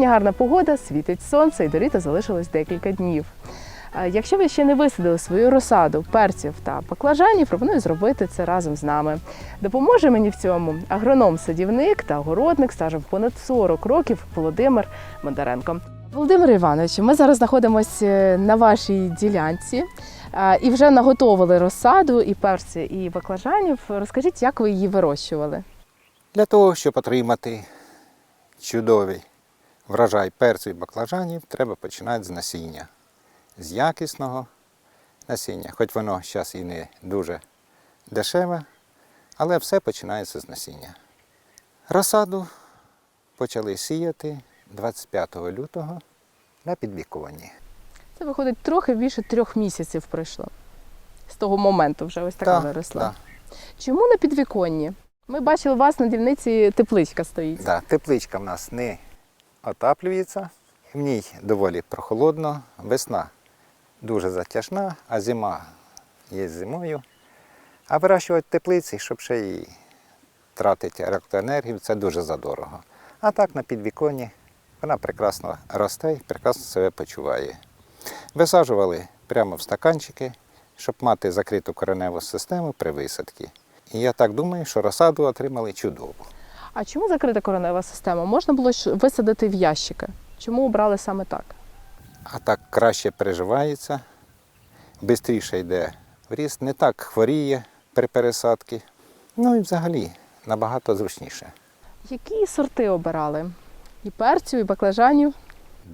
Сьогодні гарна погода, світить сонце і до літа залишилось декілька днів. Е, Якщо ви ще не висадили свою розсаду перців та баклажанів, пропоную зробити це разом з нами. Допоможе мені в цьому агроном-садівник та огородник стажем понад 40 років Володимир Бондаренко. Володимир Іванович, ми зараз знаходимося на вашій ділянці е, і вже наготовили розсаду і перці, і баклажанів. Розкажіть, як ви її вирощували? Для того, щоб отримати чудовий врожай перцю і баклажанів, треба починати з насіння. З якісного насіння. Хоч воно зараз і не дуже дешеве, але все починається з насіння. Розсаду почали сіяти 25 лютого на підвікуванні. Це виходить трохи більше трьох місяців пройшло. З того моменту вже ось така Та, виросла. та. Чому на підвіконні? Ми бачили, у вас на дільниці тепличка стоїть. Да, тепличка в нас не отаплюється, в ній доволі прохолодно, весна дуже затяжна, а зима є зимою. А вирощувати теплиці, щоб ще і тратити електроенергію, це дуже задорого. А так на підвіконні вона прекрасно росте і прекрасно себе почуває. Висаджували прямо в стаканчики, щоб мати закриту кореневу систему при висадці. І я так думаю, що розсаду отримали чудову. А чому закрита коренева система? Можна було ж висадити в ящики. Чому обрали саме так? а так краще переживається, швидше йде в ріст, не так хворіє при пересадці. Ну і взагалі набагато зручніше. Які сорти обирали? І перцю, і баклажанів.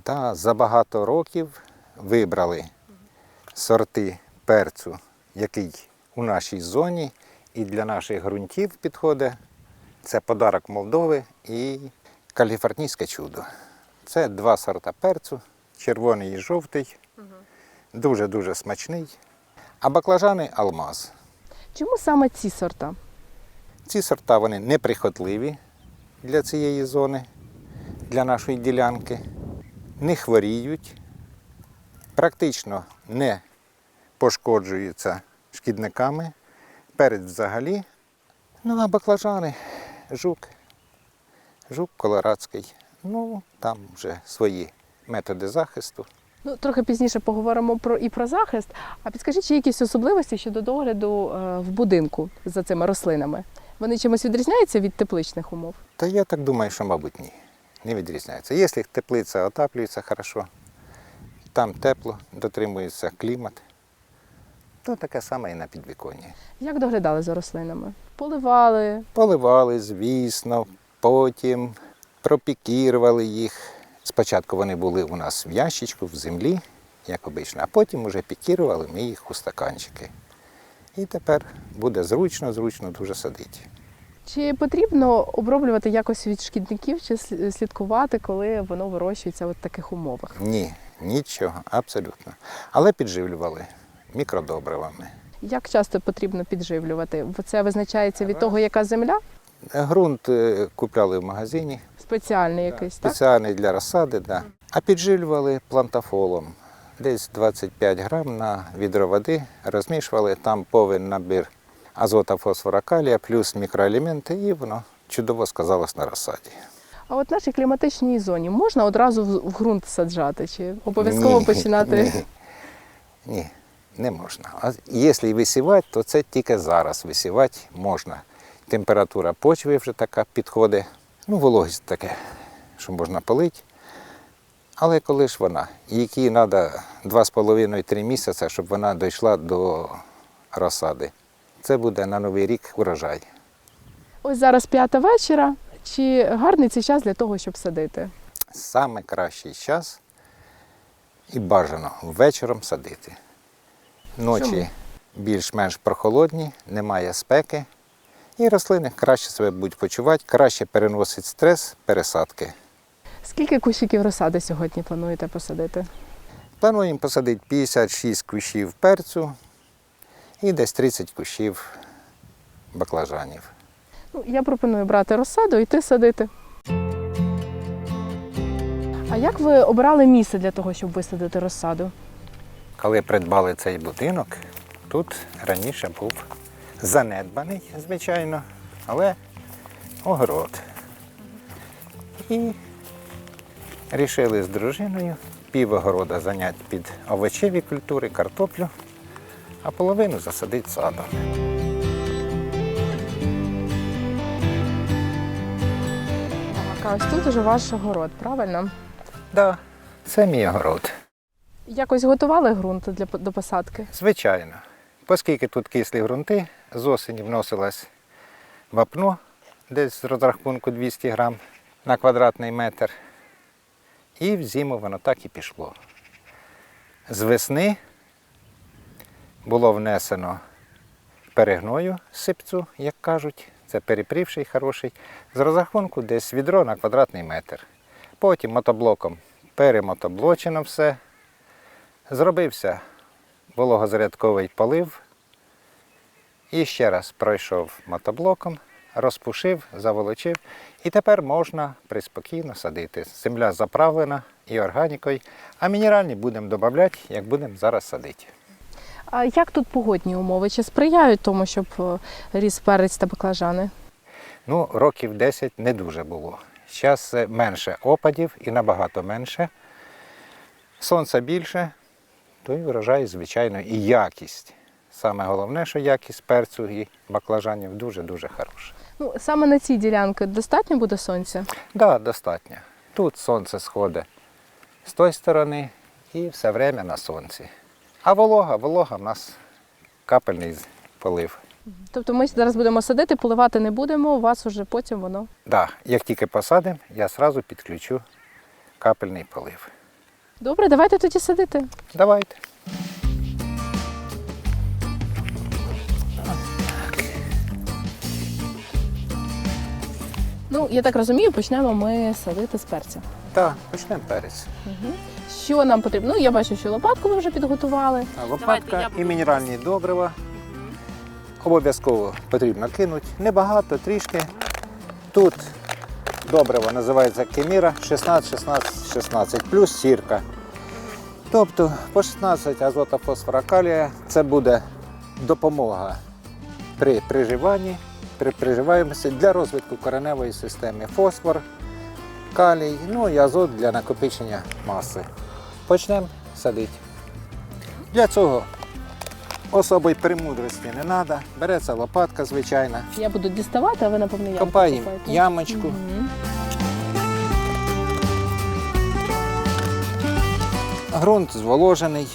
Да, за багато років вибрали сорти перцю, який у нашій зоні і для наших ґрунтів підходить. Це подарок Молдови і каліфорнійське чудо. Це два сорта перцю, червоний і жовтий, дуже-дуже смачний. А баклажани алмаз. Чому саме ці сорта? Ці сорта вони неприхотливі для цієї зони, для нашої ділянки, не хворіють, практично не пошкоджуються шкідниками, перець взагалі. Ну а баклажани, жук, жук колорадський. Ну, там вже свої методи захисту. Ну, трохи пізніше поговоримо про і про захист. А підскажіть, чи є якісь особливості щодо догляду е, в будинку за цими рослинами? Вони чимось відрізняються від тепличних умов? Та я так думаю, що, мабуть, ні. Не відрізняється. Якщо теплиця отаплюється хорошо, там тепло, дотримується клімат, то таке саме і на підвіконні. Як доглядали за рослинами? Поливали, Поливали, звісно, потім пропікірували їх. Спочатку вони були у нас в ящичку, в землі, як обично, а потім вже пікірували ми їх у стаканчики. І тепер буде зручно, зручно дуже садити. Чи потрібно оброблювати якось від шкідників чи слідкувати, коли воно вирощується в таких умовах? Ні, нічого, абсолютно. Але підживлювали мікродобривами. Як часто потрібно підживлювати? Це визначається від того, яка земля? Грунт е, купляли в магазині, Спеціальний якийсь, так? спеціальний для розсади, да. а підживлювали плантафолом. Десь 25 грам на відро води розмішували, там повен набір азота, фосфора, калія, плюс мікроелементи, і воно чудово сказалось на розсаді. А от в нашій кліматичній зоні можна одразу в ґрунт саджати? Чи обов'язково починати? Ні, ні, не можна. А якщо висівати, то це тільки зараз висівати можна. Температура почви вже така підходить, ну, вологість таке, що можна полити. Але коли ж вона, якій треба 2,5-3 місяці, щоб вона дійшла до розсади. Це буде на новий рік урожай. Ось зараз п'ята вечора. Чи гарний цей час для того, щоб садити? Саме кращий час і бажано вечором садити. Ночі більш-менш прохолодні, немає спеки, і рослини краще себе будуть почувати, краще переносить стрес пересадки. Скільки кущиків розсади сьогодні плануєте посадити? Плануємо посадити 56 кущів перцю і десь 30 кущів баклажанів. Ну, я пропоную брати розсаду і йти садити. А як ви обирали місце для того, щоб висадити розсаду? Коли придбали цей будинок, тут раніше був занедбаний, звичайно, але огород. І Рішили з дружиною пів огорода зайняти під овочеві культури, картоплю, а половину засадити садом. Так, а ось тут уже ваш город, правильно? Да, це мій огород. Якось готували ґрунт для до посадки? Звичайно. Оскільки тут кислі ґрунти, з осені вносилось вапно, десь з розрахунку 200 грам на квадратний метр. І в воно так і пішло. З весни було внесено перегною сипцю, як кажуть, це перепрівший хороший, з розрахунку десь відро на квадратний метр. Потім мотоблоком перемотоблочено все. Зробився вологозарядковий полив. І ще раз пройшов мотоблоком, розпушив, заволочив. І тепер можна приспокійно садити. Земля заправлена і органікою, а мінеральні будемо додавати, як будемо зараз садити. А як тут погодні умови? Чи сприяють тому, щоб е, ріс перець та баклажани? Ну, років 10 не дуже було. Зараз менше опадів і набагато менше. Сонця більше, то і врожай, звичайно, і якість. Саме головне, що якість перцю і баклажанів дуже-дуже хороша. Ну, саме на цій ділянці достатньо буде сонця? Так, да, достатньо. Тут сонце сходить з тої сторони і все время на сонці. А волога, волога в нас капельний полив. Тобто ми зараз будемо садити, поливати не будемо, у вас вже потім воно. Да, як тільки посадимо, я одразу підключу капельний полив. Добре, давайте тоді садити. Давайте. Ну, я так розумію, почнемо ми садити з перця. Так, почнемо перець. Що нам потрібно? Ну, я бачу, що лопатку ви вже підготували. А Лопатка і мінеральні добрива. Обов'язково потрібно кинути. Небагато, трішки. Тут добриво називається Кеміра 16, 16, 16 плюс сірка. Тобто по 16 азота фосфора калія це буде допомога при приживанні, при приживаємості для розвитку кореневої системи. Фосфор, калій, ну і азот для накопичення маси. Почнемо садити. Для цього особої премудрості не треба. Береться лопатка звичайна. Я буду діставати, а ви напевно ямку Копаємо копаєте. ямочку. Мгм. Грунт зволожений.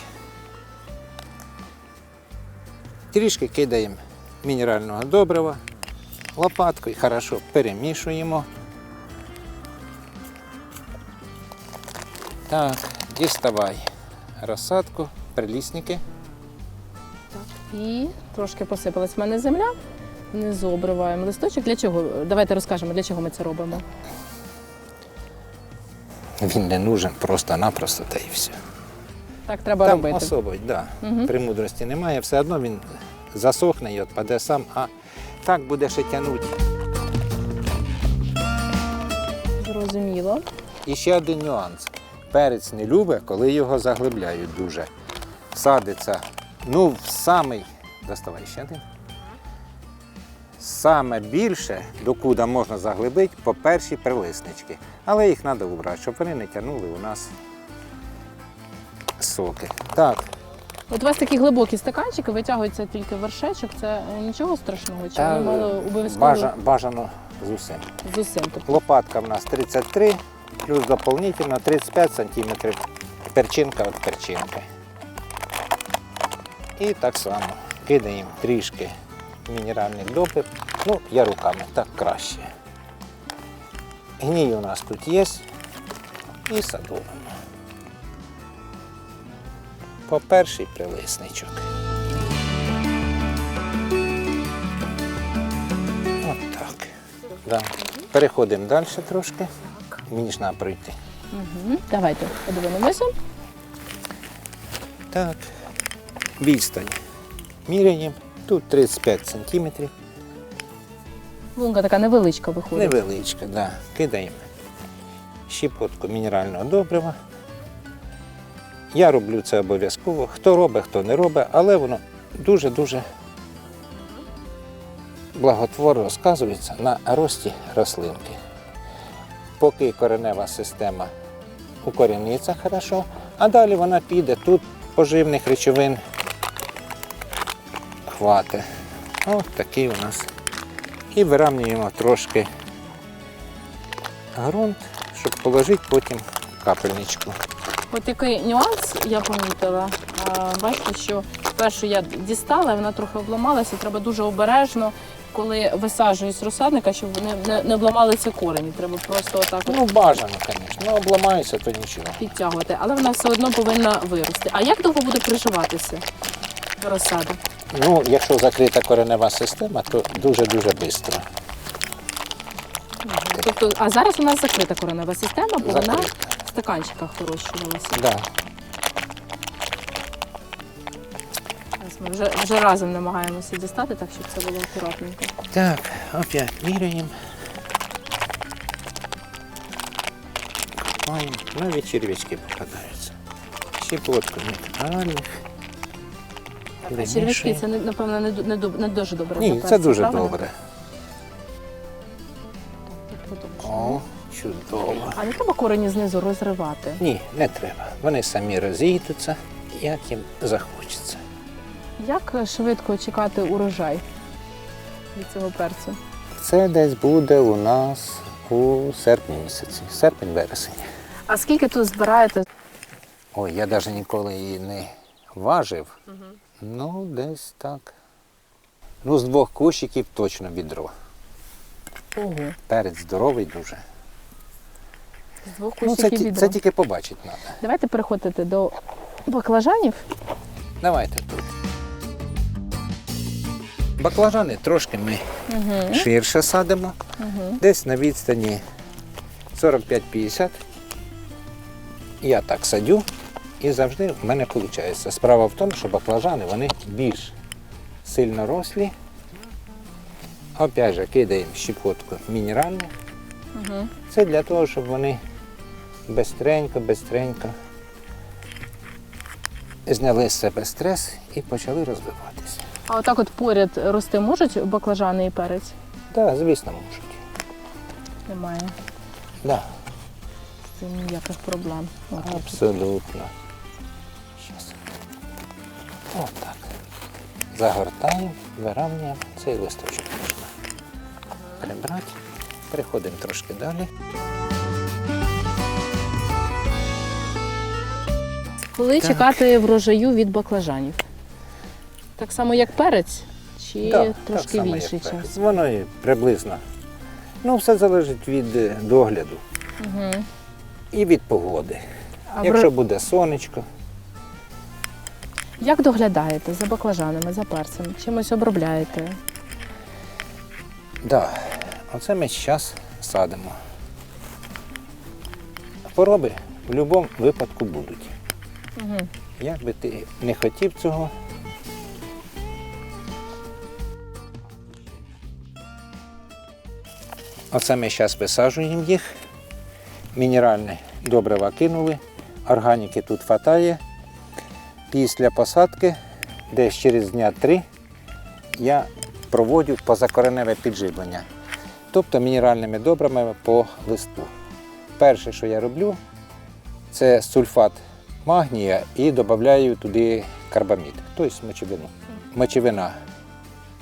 Трішки кидаємо мінерального добрива. Лопаткою хорошо перемішуємо. Так, діставай розсадку, прилісники. І трошки посипалась в мене земля. Внизу обриваємо листочок. Для чого? Давайте розкажемо, для чого ми це робимо. Він не нужен просто-напросто та і все. Так треба Там робити. особо, да. Мгм. Премудрості немає, все одно він засохне і відпаде сам, а так буде ще тягнути. Зрозуміло. І ще один нюанс. Перець не любить, коли його заглибляють дуже. Садиться, ну, в самий, доставай ще один. Саме більше, докуди можна заглибити, по перші прилиснички. Але їх треба убрати, щоб вони не тягнули у нас соки. Так, От у вас такі глибокі стаканчики, витягується тільки вершечок. Це нічого страшного, чи та, мало обов'язково бажа- бажано з усім. з усім. Тобто Лопатка в нас 33, плюс доповнительно 35 см перчинка від перчинки. І так само кидаємо трішки мінеральних добрив. Ну, я руками, так краще. Гній у нас тут є. І садовимо. По перший прилисничок. От так. Да. Переходимо далі трошки. Мені ж треба пройти. угу. давайте подивимося. Так. Відстань. Міряємо. Тут 35 сантиметрів. Лунка така невеличка виходить. Невеличка, да. Кидаємо щепотку мінерального добрива. Я роблю це обов'язково. Хто робить, хто не робить, але воно дуже-дуже благотворно сказується на рості рослинки. Поки коренева система укоріниться хорошо, а далі вона піде. Тут поживних речовин хватить. Ось такий у нас. І виравнюємо трошки ґрунт, щоб положити потім капельничку. От який нюанс я помітила. Бачите, що першу я дістала, вона трохи обламалася. Треба дуже обережно, коли висаджують з розсадника, щоб вони не, не обламалися корені. Треба просто отак Ну, бажано, звісно. Ну, обламається, то нічого. підтягувати, але вона все одно повинна вирости. А як довго буде приживатися розсада? Ну, якщо закрита коренева система, то дуже-дуже швидко. Тобто, а зараз у нас закрита коренева система, бо вона в стаканчиках вирощувалася. Да. Ми вже, вже разом намагаємося дістати, так щоб це було акуратненько. Так, опять міряємо. Навіть червячки попадаються. Щепотку нейтральних. А червячки це напевно не, не, не дуже добре. Ні, це дуже правильно? добре. О, чудово. А не треба корені знизу розривати. Ні, не треба. Вони самі розійдуться, як їм захочеться. Як швидко чекати урожай від цього перцю? Це десь буде у нас у серпні місяці. Серпень-вересень. А скільки тут збираєте? Ой, я навіть ніколи її не важив. Ну, десь так. Ну, з двох кущиків точно відро. Ого, Перець здоровий дуже. з двох Ну, це, кущиків ті- відро. це тільки побачити треба. Давайте переходити до баклажанів. Давайте тут. Баклажани трошки ми Угу. ширше садимо. Угу. Десь на відстані 45-50. Я так садю і завжди в мене виходить. Справа в тому, що баклажани вони більш сильно рослі. Опять же, кидаємо щепотку мінеральних. Угу. Це для того, щоб вони бистренько, бистренько зняли з себе стрес і почали розвиватися. А отак от поряд рости можуть баклажани і перець? Так, звісно, можуть. Немає Да, з ніяких проблем. Абсолютно. Отак. Загортаємо, виравнюємо. Цей листочок можна прибрати. Переходимо трошки далі. Коли Так. чекати врожаю від баклажанів? Так само, як перець, чи Да, так трошки само, як більший перець. час? Воно і приблизно. Ну, все залежить від е, догляду Угу. і від погоди. А Якщо буде сонечко, Як доглядаєте за баклажанами, за перцем? Чимось обробляєте? да, оце ми зараз садимо. Хвороби в будь-якому випадку будуть. Угу. Як би ти не хотів цього, оце ми зараз висаджуємо їх. Мінеральне добрива кинули, органіки тут хватає. Після посадки, десь через дня три, я проводжу позакореневе підживлення. Тобто мінеральними добривами по листу. Перше, що я роблю, це сульфат магнія і додаю туди карбамід, тобто мочевину. Мочевина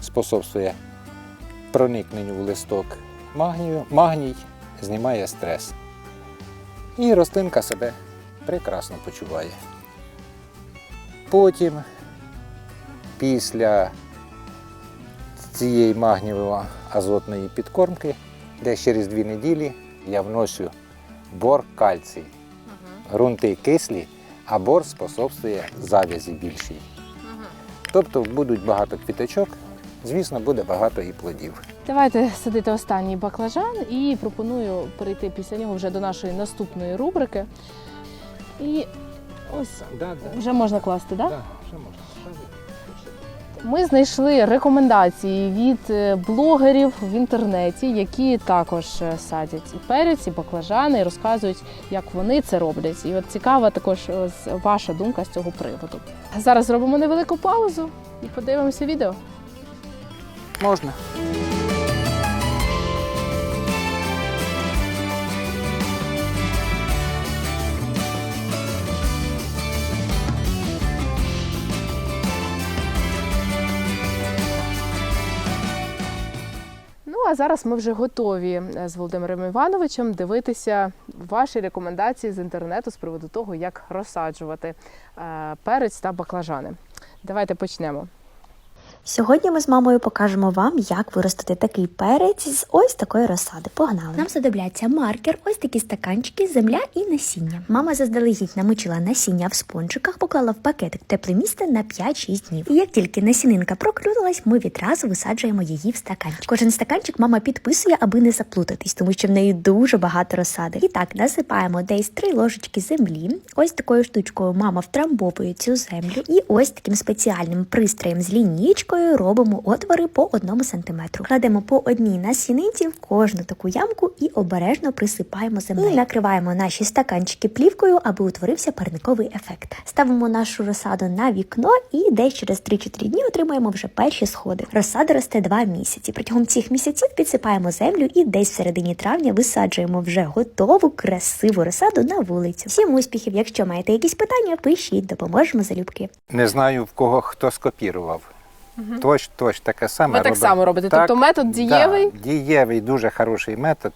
способствує проникненню в листок магнію. Магній знімає стрес. І рослинка себе прекрасно почуває. Потім, після цієї магнієво-азотної підкормки, десь через дві неділі я вношу бор кальцій. Грунти кислі, а бор способствує завязі більшій. Тобто будуть багато квіточок, звісно, буде багато і плодів. Давайте садити останній баклажан і пропоную перейти після нього вже до нашої наступної рубрики. І ось Да, вже можна класти, так? Да? ще можна. Ми знайшли рекомендації від е, блогерів в інтернеті, які також е, садять і перець, і баклажани, і розказують, як вони це роблять. І от цікава також ось ваша думка з цього приводу. Зараз зробимо невелику паузу і подивимося відео. Можна. А зараз ми вже готові е, з Володимиром Івановичем дивитися ваші рекомендації з інтернету з приводу того, як розсаджувати е, перець та баклажани. Давайте почнемо. Сьогодні ми з мамою покажемо вам, як виростити такий перець з ось такої розсади. Погнали! Нам знадобляться маркер, ось такі стаканчики, земля і насіння. Мама заздалегідь намочила насіння в спончиках, поклала в пакетик тепле місце на 5-6 днів. І як тільки насінинка проклюнулась, ми відразу висаджуємо її в стаканчик. Кожен стаканчик мама підписує, аби не заплутатись, тому що в неї дуже багато розсади. І так насипаємо десь 3 ложечки землі. Ось такою штучкою мама втрамбовує цю землю. І ось таким спеціальним пристроєм з лінійкою робимо отвори по одному сантиметру. Кладемо по одній насіниці в кожну таку ямку і обережно присипаємо землею. І накриваємо наші стаканчики плівкою, аби утворився парниковий ефект. Ставимо нашу розсаду на вікно і десь через 3-4 дні отримаємо вже перші сходи. Розсада росте 2 місяці. Протягом цих місяців підсипаємо землю і десь в середині травня висаджуємо вже готову красиву розсаду на вулицю. Всім успіхів! Якщо маєте якісь питання, пишіть, допоможемо залюбки. Не знаю в кого хто скопірував. Точ, точно таке саме. Ви так робимо. само робите? Так, Тобто метод дієвий? Да, дієвий, дуже хороший метод.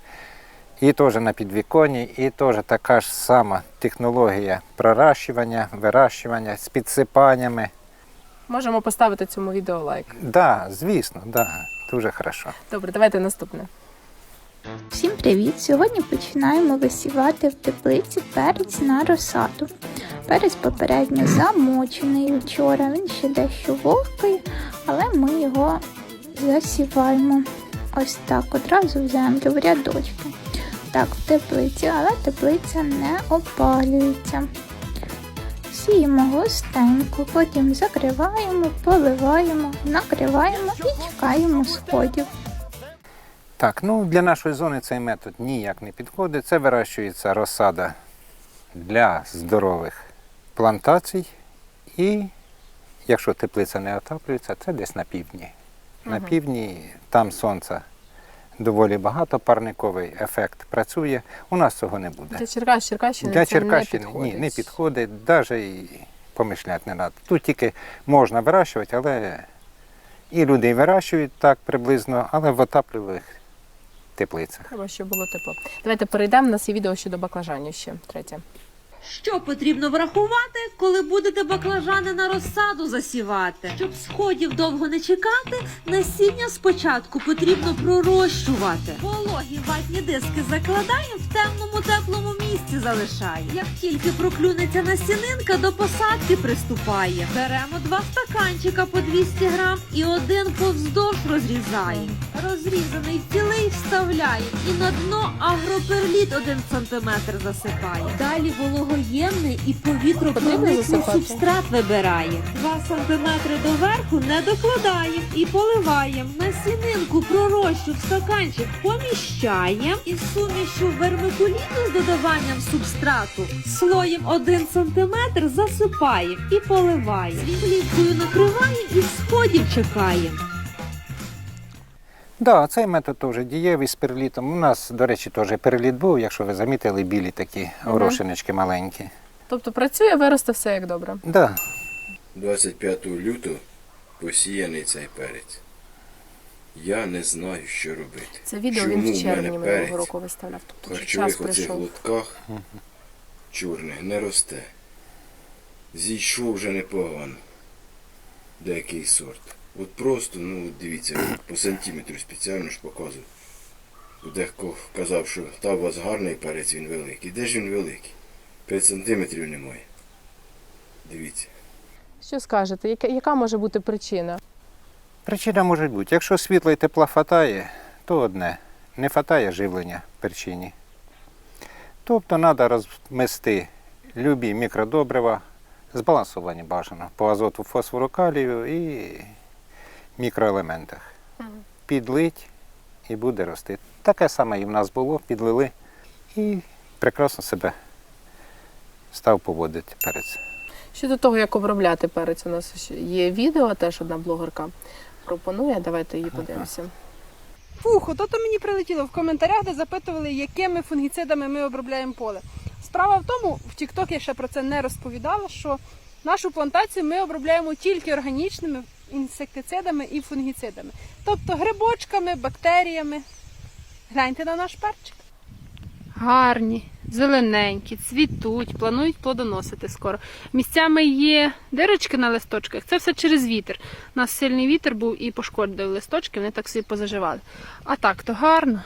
І теж на підвіконі, і теж така ж сама технологія проращування, вирощування з підсипаннями. Можемо поставити цьому відео лайк. Да, звісно, да, дуже хорошо. Добре, давайте наступне. Всім привіт! Сьогодні починаємо висівати в теплиці перець на розсаду. Перець попередньо замочений вчора, він ще дещо вогкий, але ми його засіваємо ось так, одразу в землю, в рядочки. Так, в теплиці, але теплиця не опалюється. Сіємо густенько, потім закриваємо, поливаємо, накриваємо і чекаємо сходів. Так, ну для нашої зони цей метод ніяк не підходить. Це вирощується розсада для здорових плантацій. І якщо теплиця не отаплюється, це десь на півдні. На півдні там сонця доволі багато, парниковий ефект працює. У нас цього не буде. Для Черкас, Черкащини Для це Черкащини не підходить. ні, не підходить, навіть і помишляти не треба. Тут тільки можна вирощувати, але і люди вирощують так приблизно, але в отаплюваних теплицях. Треба, щоб було тепло. Давайте перейдемо. У нас є відео щодо баклажанів ще третє. Що потрібно врахувати, коли будете баклажани на розсаду засівати? Щоб сходів довго не чекати, насіння спочатку потрібно пророщувати. Вологі ватні диски закладаємо в темному теплому місці залишаємо. Як тільки проклюнеться насінинка, до посадки приступає. Беремо два стаканчика по 200 грам і один повздовж розрізаємо. Розрізаний цілий вставляємо і на дно агроперліт 1 см засипає. Далі вологоємний і повітропроникний субстрат вибирає. 2 см доверху не докладаємо і поливаємо. Насінинку пророщу в стаканчик поміщаємо і сумішю вермикуліту з додаванням субстрату слоєм 1 см засипаємо і поливаємо. Плівкою накриваємо і сходів чекаємо. Да, цей метод теж дієвий з перлітом. У нас, до речі, теж перліт був, якщо ви замітили, білі такі горошиночки маленькі. Тобто працює, виросте все як добре. Да. 25 лютого посіяний цей перець. Я не знаю, що робити. Це відео Чому він в в мене червні минулого перець року виставляв. в Тобто вже час харчових оцих прийшов. лотках чорних не росте. Зійшов вже непогано. Деякий сорт. От просто, ну дивіться, по сантиметру спеціально ж показую. Дехто казав, що та у вас гарний перець, він великий. Де ж він великий? 5 сантиметрів немає. Дивіться. Що скажете, яка, яка може бути причина? Причина може бути. Якщо світла і тепла хватає, то одне. Не хватає живлення перчині. Тобто треба розмести любі мікродобрива, збалансовані бажано по азоту, фосфору, калію і мікроелементах. Підлить і буде рости. Таке саме і в нас було, підлили і прекрасно себе став поводити перець. Щодо того, як обробляти перець, у нас є відео, теж одна блогерка пропонує. Давайте її подивимося. Фух, ото то мені прилетіло в коментарях, де запитували, якими фунгіцидами ми обробляємо поле. Справа в тому, в TikTok я ще про це не розповідала, що нашу плантацію ми обробляємо тільки органічними інсектицидами і фунгіцидами. Тобто грибочками, бактеріями. Гляньте на наш перчик. Гарні, зелененькі, цвітуть, планують плодоносити скоро. Місцями є дирочки на листочках. Це все через вітер. У нас сильний вітер був і пошкодив листочки, вони так собі позаживали. А так то гарно.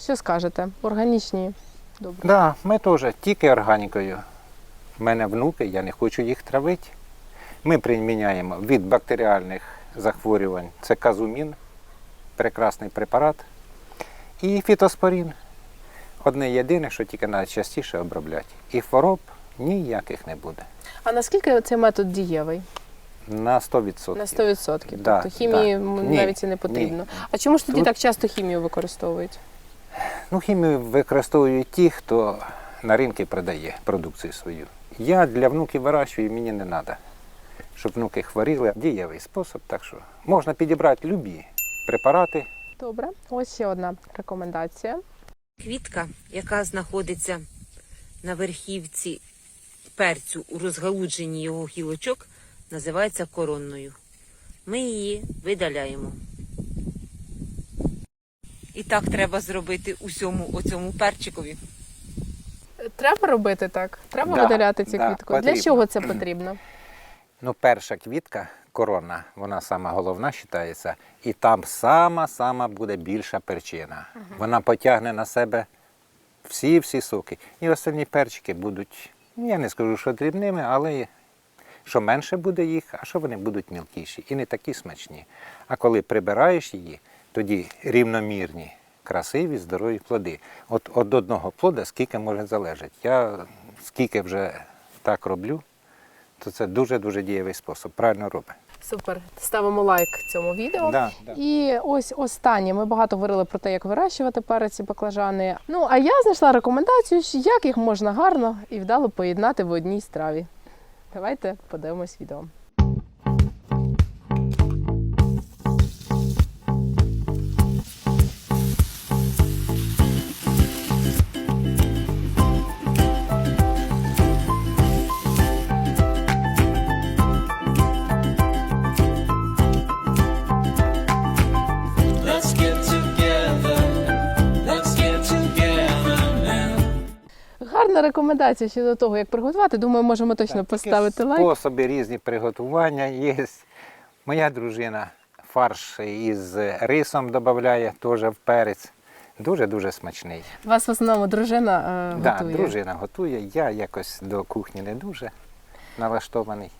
Що скажете? Органічні. Добре. Да, ми теж тільки органікою. У мене внуки, я не хочу їх травити. Ми приміняємо від бактеріальних захворювань. Це казумін, прекрасний препарат. І фітоспорін. Одне єдине, що тільки треба частіше обробляти. І хвороб ніяких не буде. А наскільки цей метод дієвий? На 100%. На 100%. Да, тобто хімії да. навіть і не потрібно. ні. А чому ж тоді Тут- так часто хімію використовують? Ну, хімію використовують ті, хто на ринку продає продукцію свою. Я для внуків вирощую, мені не треба. Щоб внуки хворіли. Дієвий спосіб, так що можна підібрати любі препарати. Добре, ось ще одна рекомендація. Квітка, яка знаходиться на верхівці перцю у розгалудженні його гілочок, називається коронною. Ми її видаляємо. І так треба зробити усьому оцьому перчикові. Треба робити так? Треба Да, видаляти цю да, квітку. Для чого це потрібно? Ну, перша квітка, корона, вона сама головна вважається, і там сама-сама буде більша перчина. Вона потягне на себе всі-всі соки. І остальні перчики будуть, ну, я не скажу, що дрібними, але що менше буде їх, а що вони будуть мілкіші і не такі смачні. А коли прибираєш її, тоді рівномірні, красиві, здорові плоди. От від одного плода скільки може залежати. Я скільки вже так роблю, то це дуже-дуже дієвий спосіб. Правильно робить. Супер. Ставимо лайк цьому відео. Да, да. І ось останнє. Ми багато говорили про те, як вирощувати перець і баклажани. Ну а я знайшла рекомендацію, як їх можна гарно і вдало поєднати в одній страві. Давайте подивимось відео. Гарна рекомендація щодо того, як приготувати. Думаю, можемо точно поставити лайк. Способи різні приготування є. Моя дружина фарш із рисом додає теж в перець. Дуже-дуже смачний. У Вас в основному дружина е, Да, готує. дружина готує, я якось до кухні не дуже налаштований.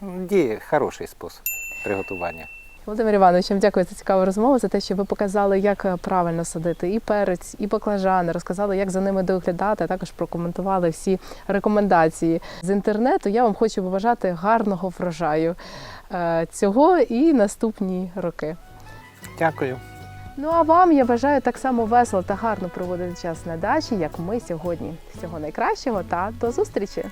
Діє хороший спосіб приготування. Володимир Іванович, вам дякую за цікаву розмову, за те, що ви показали, як е, правильно садити і перець, і баклажани, розказали, як за ними доглядати, а також прокоментували всі рекомендації з інтернету. Я вам хочу побажати гарного врожаю е, цього і наступні роки. Дякую. Ну а вам я бажаю так само весело та гарно проводити час на дачі, як ми сьогодні. Всього найкращого та до зустрічі!